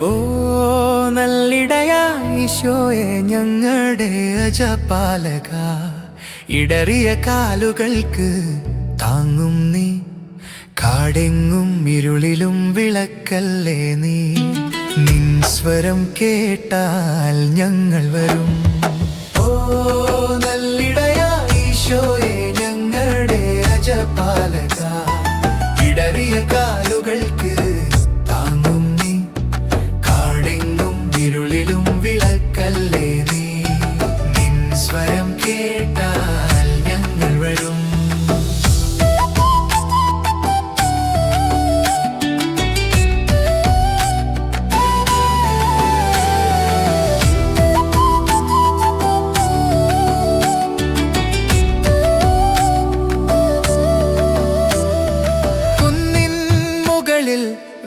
ഓ നല്ലിടയായിശോയെ ഞങ്ങളുടെ അജപാലക. ഇടറിയ കാലുകൾക്ക് താങ്ങും നീ. കാടെങ്ങും ഇരുളിലും വിളക്കല്ലേ നീ. നിൻ സ്വരം കേട്ടാൽ ഞങ്ങൾ വരും.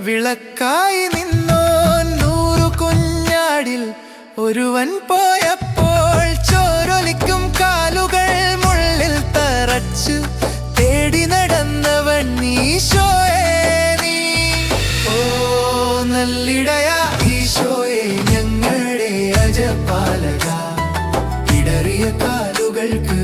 വിളക്കായി നിന്നോ നൂറു കുഞ്ഞാടിൽ ഒരുവൻ പോയപ്പോൾ ചോരൊലിക്കും കാലുകൾ മുള്ളിൽ തറച്ചു തേടി നടന്നവൻ നീശോയെ നീ. ഓ നല്ലിടയ ഈശോയെ ഞങ്ങളുടെ അജപാലക. ഇടറിയ കാലുകൾക്ക്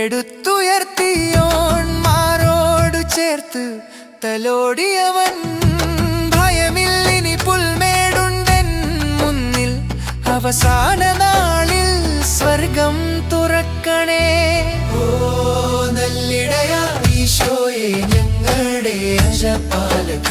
എടുത്തുയർത്തിയോൺ മാറോടു ചേർത്ത് തലോടിയവൻ ഭയമില്ലിനി പുൽമേടുണ്ടൻ മുന്നിൽ അവസാന നാളിൽ സ്വർഗം തുറക്കണേ. ഓ നല്ലിടയ ഈശോയെ ഞങ്ങളുടെ അജപാലക.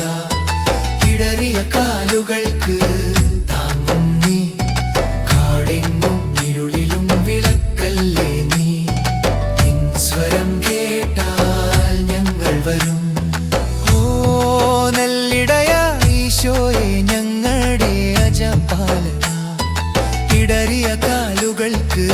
ഇടറിയ കാലുകൾക്ക്